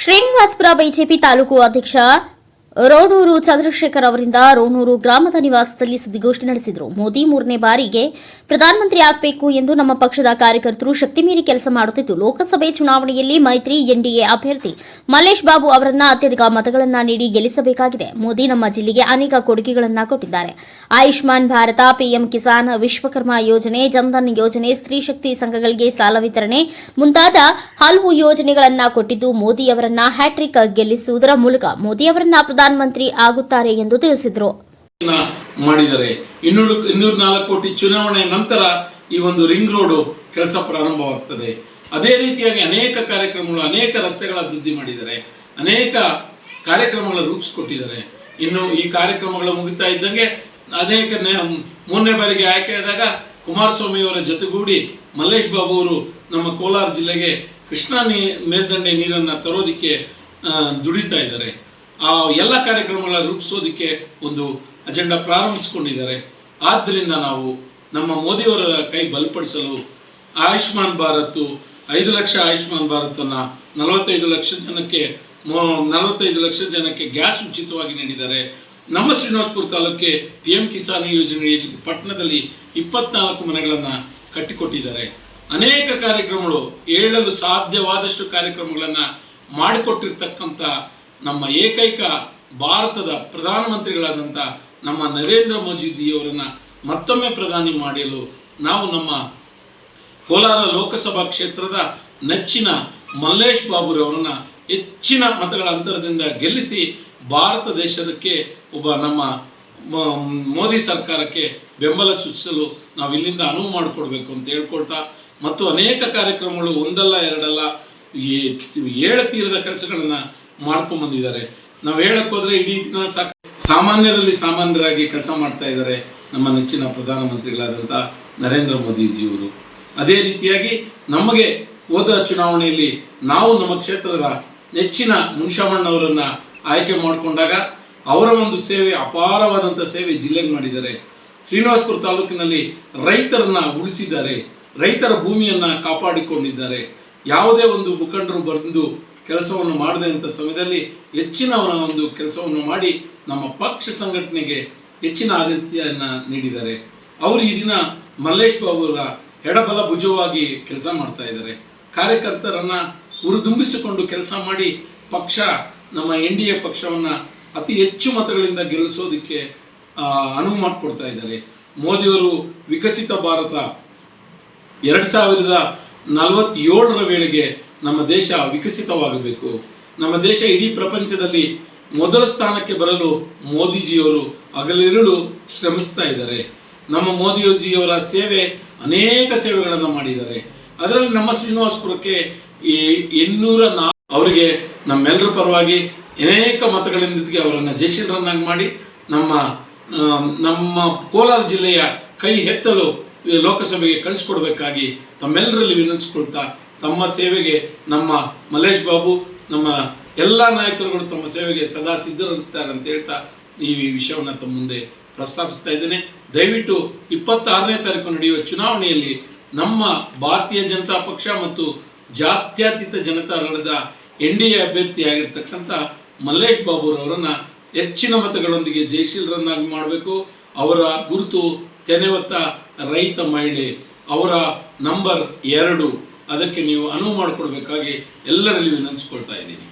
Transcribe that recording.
Srinivaspur BJP taluk ಅಧ್ಯಕ್ಷ ರೋಣೂರು ಚಂದ್ರಶೇಖರ್ ಅವರಿಂದ ರೋಣೂರು ಗ್ರಾಮದ ನಿವಾಸದಲ್ಲಿ ಸುದ್ದಿಗೋಷ್ಠಿ ನಡೆಸಿದರು. ಮೋದಿ ಮೂರನೇ ಬಾರಿಗೆ ಪ್ರಧಾನಮಂತ್ರಿ ಆಗಬೇಕು ಎಂದು ನಮ್ಮ ಪಕ್ಷದ ಕಾರ್ಯಕರ್ತರು ಶಕ್ತಿ ಮೀರಿ ಕೆಲಸ ಮಾಡುತ್ತಿದ್ದು, ಲೋಕಸಭೆ ಚುನಾವಣೆಯಲ್ಲಿ ಮೈತ್ರಿ, ಎನ್ಡಿಎ ಅಭ್ಯರ್ಥಿ ಮಲ್ಲೇಶ್ ಬಾಬು ಅವರನ್ನ ಅತ್ಯಧಿಕ ಮತಗಳನ್ನ ನೀಡಿ ಗೆಲ್ಲಿಸಬೇಕಾಗಿದೆ. ಮೋದಿ ನಮ್ಮ ಜಿಲ್ಲೆಗೆ ಅನೇಕ ಕೊಡುಗೆಗಳನ್ನು ಕೊಟ್ಟಿದ್ದಾರೆ. ಆಯುಷ್ಮಾನ್ ಭಾರತ, ಪಿಎಂ ಕಿಸಾನ್ ವಿಶ್ವಕರ್ಮ ಯೋಜನೆ, ಜನ್ಧನ್ ಯೋಜನೆ, ಸ್ತ್ರೀ ಶಕ್ತಿ ಸಂಘಗಳಿಗೆ ಸಾಲ ವಿತರಣೆ ಮುಂತಾದ ಹಲವು ಯೋಜನೆಗಳನ್ನು ಕೊಟ್ಟಿದ್ದು, ಮೋದಿ ಅವರನ್ನ ಹ್ಯಾಟ್ರಿಕ್ ಗೆಲ್ಲಿಸುವುದರ ಮೂಲಕ ಮೋದಿ ಅವರನ್ನ ಪ್ರಧಾನಮಂತ್ರಿ ಆಗುತ್ತಾರೆ ಎಂದು ತಿಳಿಸಿದರು. ಮಾಡಿದರೆ ಇನ್ನೂರು ಇನ್ನೂರ ನಾಲ್ಕು ಕೋಟಿ ಚುನಾವಣೆ ನಂತರ ಈ ಒಂದು ರಿಂಗ್ ರೋಡ್ ಕೆಲಸ ಪ್ರಾರಂಭವಾಗ್ತದೆ. ಅದೇ ರೀತಿಯಾಗಿ ಅನೇಕ ಕಾರ್ಯಕ್ರಮಗಳು, ಅನೇಕ ರಸ್ತೆಗಳ ಅಭಿವೃದ್ಧಿ ಮಾಡಿದ್ದಾರೆ ಅನೇಕ ಕಾರ್ಯಕ್ರಮಗಳ ರೂಪಿಸ್ಕೊಟ್ಟಿದ್ದಾರೆ ಇನ್ನು ಈ ಕಾರ್ಯಕ್ರಮಗಳು ಮುಗಿತಾ ಇದ್ದಂಗೆ ಅನೇಕ ಮೂರನೇ ಬಾರಿಗೆ ಆಯ್ಕೆಯಾದಾಗ ಕುಮಾರಸ್ವಾಮಿ ಅವರ ಜೊತೆಗೂಡಿ ಮಲ್ಲೇಶ್ ಬಾಬು ಅವರು ನಮ್ಮ ಕೋಲಾರ ಜಿಲ್ಲೆಗೆ ಕೃಷ್ಣಾ ನೀ ಮೇಲ್ದಂಡೆ ನೀರನ್ನು ತರೋದಕ್ಕೆ ದುಡಿತಾ ಇದ್ದಾರೆ. ಆ ಎಲ್ಲ ಕಾರ್ಯಕ್ರಮಗಳ ರೂಪಿಸೋದಕ್ಕೆ ಒಂದು ಅಜೆಂಡಾ ಪ್ರಾರಂಭಿಸಿಕೊಂಡಿದ್ದಾರೆ. ಆದ್ದರಿಂದ ನಾವು ನಮ್ಮ ಮೋದಿಯವರ ಕೈ ಬಲಪಡಿಸಲು ಆಯುಷ್ಮಾನ್ ಭಾರತ್, ಐದು ಲಕ್ಷ ಆಯುಷ್ಮಾನ್ ಭಾರತನ್ನು ನಲವತ್ತೈದು ಲಕ್ಷ ಜನಕ್ಕೆ ನಲವತ್ತೈದು ಲಕ್ಷ ಜನಕ್ಕೆ ಗ್ಯಾಸ್ ಉಚಿತವಾಗಿ ನೀಡಿದ್ದಾರೆ. ನಮ್ಮ ಶ್ರೀನಿವಾಸಪುರ ತಾಲೂಕಿಗೆ ಪಿ ಎಂ ಕಿಸಾನ್ ಯೋಜನೆಯಲ್ಲಿ ಪಟ್ಟಣದಲ್ಲಿ ಇಪ್ಪತ್ನಾಲ್ಕು ಮನೆಗಳನ್ನು ಕಟ್ಟಿಕೊಟ್ಟಿದ್ದಾರೆ. ಅನೇಕ ಕಾರ್ಯಕ್ರಮಗಳು ಹೇಳಲು ಸಾಧ್ಯವಾದಷ್ಟು ಕಾರ್ಯಕ್ರಮಗಳನ್ನು ಮಾಡಿಕೊಟ್ಟಿರ್ತಕ್ಕಂಥ ನಮ್ಮ ಏಕೈಕ ಭಾರತದ ಪ್ರಧಾನಮಂತ್ರಿಗಳಾದಂಥ ನಮ್ಮ ನರೇಂದ್ರ ಮೋದಿಯವರನ್ನು ಮತ್ತೊಮ್ಮೆ ಪ್ರಧಾನಿ ಮಾಡಲು ನಾವು ನಮ್ಮ ಕೋಲಾರ ಲೋಕಸಭಾ ಕ್ಷೇತ್ರದ ನೆಚ್ಚಿನ ಮಲ್ಲೇಶ್ ಬಾಬುರವರನ್ನು ಹೆಚ್ಚಿನ ಮತಗಳ ಅಂತರದಿಂದ ಗೆಲ್ಲಿಸಿ ಭಾರತ ದೇಶಕ್ಕೆ ಒಬ್ಬ ನಮ್ಮ ಮೋದಿ ಸರ್ಕಾರಕ್ಕೆ ಬೆಂಬಲ ಸೂಚಿಸಲು ನಾವು ಇಲ್ಲಿಂದ ಅನುವು ಮಾಡಿಕೊಡ್ಬೇಕು ಅಂತ ಹೇಳ್ಕೊಳ್ತಾ ಮತ್ತು ಅನೇಕ ಕಾರ್ಯಕ್ರಮಗಳು ಒಂದಲ್ಲ ಎರಡಲ್ಲ ಏಳು ತೀರದ ಕೆಲಸಗಳನ್ನ ಮಾಡ್ಕೊಂಡ್ ಬಂದಿದ್ದಾರೆ ನಾವು ಹೇಳಕ್ ಹೋದ್ರೆ ಇಡೀ ದಿನ ಸಾಕು ಸಾಮಾನ್ಯರಲ್ಲಿ ಸಾಮಾನ್ಯರಾಗಿ ಕೆಲಸ ಮಾಡ್ತಾ ಇದ್ದಾರೆ ನಮ್ಮ ನೆಚ್ಚಿನ ಪ್ರಧಾನಮಂತ್ರಿಗಳಾದಂಥ ನರೇಂದ್ರ ಮೋದಿಜಿಯವರು. ಅದೇ ರೀತಿಯಾಗಿ ನಮಗೆ ಹೋದ ಚುನಾವಣೆಯಲ್ಲಿ ನಾವು ನಮ್ಮ ಕ್ಷೇತ್ರದ ನೆಚ್ಚಿನ ಮುನ್ಷಾಮಣ್ಣವರನ್ನ ಆಯ್ಕೆ ಮಾಡಿಕೊಂಡಾಗ ಅವರ ಒಂದು ಸೇವೆ ಅಪಾರವಾದಂಥ ಸೇವೆ ಜಿಲ್ಲೆಗೆ ಮಾಡಿದ್ದಾರೆ. ಶ್ರೀನಿವಾಸಪುರ ತಾಲೂಕಿನಲ್ಲಿ ರೈತರನ್ನ ಉಳಿಸಿದ್ದಾರೆ. ರೈತರ ಭೂಮಿಯನ್ನ ಕಾಪಾಡಿಕೊಂಡಿದ್ದಾರೆ. ಯಾವುದೇ ಒಂದು ಮುಖಂಡರು ಬಂದು ಕೆಲಸವನ್ನು ಮಾಡದೆ ಅಂತ ಸಮಯದಲ್ಲಿ ಹೆಚ್ಚಿನವರ ಒಂದು ಕೆಲಸವನ್ನು ಮಾಡಿ ನಮ್ಮ ಪಕ್ಷ ಸಂಘಟನೆಗೆ ಹೆಚ್ಚಿನ ಆದ್ಯತೆಯನ್ನ ನೀಡಿದ್ದಾರೆ. ಅವರು ಈ ದಿನ ಮಲ್ಲೇಶ್ ಬಾಬು ಅವರ ಎಡಬಲ ಭುಜವಾಗಿ ಕೆಲಸ ಮಾಡ್ತಾ ಇದ್ದಾರೆ. ಕಾರ್ಯಕರ್ತರನ್ನ ಹುರಿದುಂಬಿಸಿಕೊಂಡು ಕೆಲಸ ಮಾಡಿ ಪಕ್ಷ, ನಮ್ಮ ಎನ್ ಡಿ ಎ ಪಕ್ಷವನ್ನ ಅತಿ ಹೆಚ್ಚು ಮತಗಳಿಂದ ಗೆಲ್ಲಿಸೋದಕ್ಕೆ ಅನುವು ಮಾಡಿಕೊಡ್ತಾ ಇದ್ದಾರೆ. ಮೋದಿಯವರು ವಿಕಸಿತ ಭಾರತ ಎರಡು ಸಾವಿರದ ನಲವತ್ತೇಳರ ವೇಳೆಗೆ ನಮ್ಮ ದೇಶ ವಿಕಸಿತವಾಗಬೇಕು. ನಮ್ಮ ದೇಶ ಇಡೀ ಪ್ರಪಂಚದಲ್ಲಿ ಮೊದಲ ಸ್ಥಾನಕ್ಕೆ ಬರಲು ಮೋದಿಜಿಯವರು ಹಗಲಿರುಳು ಶ್ರಮಿಸ್ತಾ ಇದ್ದಾರೆ. ನಮ್ಮ ಮೋದಿಜಿಯವರ ಸೇವೆ ಅನೇಕ ಸೇವೆಗಳನ್ನು ಮಾಡಿದ್ದಾರೆ. ಅದರಲ್ಲಿ ನಮ್ಮ ಶ್ರೀನಿವಾಸಪುರಕ್ಕೆ ಈ ಇನ್ನೂರ ನಾ ಅವರಿಗೆ ನಮ್ಮೆಲ್ಲರ ಪರವಾಗಿ ಅನೇಕ ಮತಗಳಿಂದ ಅವರನ್ನು ಜಯಶೀಲರನ್ನಾಗಿ ಮಾಡಿ ನಮ್ಮ ನಮ್ಮ ಕೋಲಾರ ಜಿಲ್ಲೆಯ ಕೈ ಎತ್ತಲು ಲೋಕಸಭೆಗೆ ಕಳಿಸ್ಕೊಡ್ಬೇಕಾಗಿ ತಮ್ಮೆಲ್ಲರಲ್ಲಿ ವಿನಂತಿಸ್ಕೊಳ್ತಾ ತಮ್ಮ ಸೇವೆಗೆ ನಮ್ಮ ಮಲ್ಲೇಶ್ ಬಾಬು, ನಮ್ಮ ಎಲ್ಲ ನಾಯಕರುಗಳು ತಮ್ಮ ಸೇವೆಗೆ ಸದಾ ಸಿದ್ಧರಿರುತ್ತಾರೆ ಅಂತ ಹೇಳ್ತಾ ಈ ವಿಷಯವನ್ನು ತಮ್ಮ ಮುಂದೆ ಪ್ರಸ್ತಾಪಿಸ್ತಾ ಇದ್ದೇನೆ. ದಯವಿಟ್ಟು ಇಪ್ಪತ್ತಾರನೇ ತಾರೀಕು ನಡೆಯುವ ಚುನಾವಣೆಯಲ್ಲಿ ನಮ್ಮ ಭಾರತೀಯ ಜನತಾ ಪಕ್ಷ ಮತ್ತು ಜಾತ್ಯತೀತ ಜನತಾದಳದ ಎನ್ ಡಿ ಎ ಅಭ್ಯರ್ಥಿಯಾಗಿರ್ತಕ್ಕಂಥ ಮಲ್ಲೇಶ್ ಬಾಬುರವರನ್ನ ಹೆಚ್ಚಿನ ಮತಗಳೊಂದಿಗೆ ಜಯಶೀಲರನ್ನಾಗಿ ಮಾಡಬೇಕು. ಅವರ ಗುರುತು ತೆನೆವತ್ತ ರೈತ ಮಹಿಳೆ, ಅವರ ನಂಬರ್ ಎರಡು ಅದಕ್ಕೆ ನೀವು ಅನುವು ಮಾಡಿಕೊಡ್ಬೇಕಾಗಿ ಎಲ್ಲರಲ್ಲಿ ವಿನಂತಿಸ್ಕೊಳ್ತಾ ಇದ್ದೀನಿ.